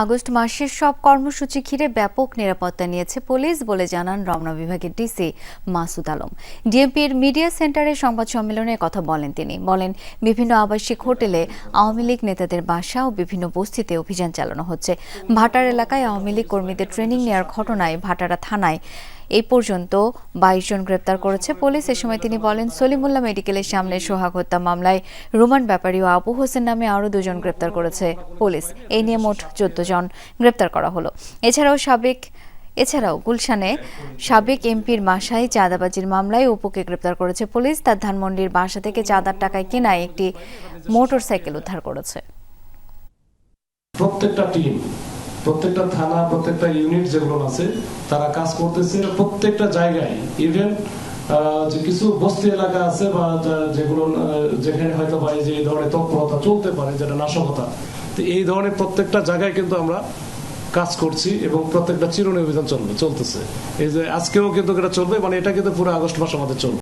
August মাসের সব কর্মসূচি ঘিরে ব্যাপক নিরাপত্তা নিয়েছে পুলিশ বলে জানান রমনা বিভাগের ডিসি মাসুদ আলম। ডিএমপির মিডিয়া সেন্টারে সংবাদ সম্মেলনে কথা বলেন তিনি। বলেন, বিভিন্ন আবাসিক হোটেলে আওয়ামী লীগ নেতাদের বাসা ও বিভিন্ন বস্তিতে অভিযান চালানো হচ্ছে। ভাটার এলাকায় আওয়ামী লীগ কর্মীদের ট্রেনিং নেওয়ার ঘটনায় ভাটারা থানায় এই পর্যন্ত বাইশ জন গ্রেপ্তার করেছে পুলিশ। এ সময় তিনি বলেন, সলিমুল্লাহ মেডিকেলের সামনে সোহাগ হত্যা মামলায় রুমান ব্যাপারী ও আবু হোসেন নামে আরও দুজন গ্রেপ্তার করেছে পুলিশ। এই নিয়ে মোট চোদ্দ জন গ্রেপ্তার করা হলো। এছাড়াও সাবেক, এছাড়াও গুলশানে সাবেক এমপির বাসায় চাঁদাবাজির মামলায় অপুকে গ্রেপ্তার করেছে পুলিশ। তার ধানমন্ডির বাসা থেকে চাঁদার টাকায় কেনায় একটি মোটরসাইকেল উদ্ধার করেছে। প্রত্যেকটা টিম প্রত্যেকটা থানা, প্রত্যেকটা ইউনিট যেগুলো আছে, তারা কাজ করতেছে প্রত্যেকটা জায়গায়। ইভেন কিছু বস্তি এলাকা আছে বা যেগুলো যেখানে হয়তো বা এই যে এই ধরনের তৎপরতা চলতে পারে, যেটা নাশকতা, তো এই ধরনের প্রত্যেকটা জায়গায় কিন্তু আমরা কাজ করছি এবং প্রত্যেকটা চিরুনি অভিযান চলবে চলতেছে। এই যে আজকেও কিন্তু এটা চলবে মানে এটা কিন্তু পুরো আগস্ট মাস আমাদের চলবে।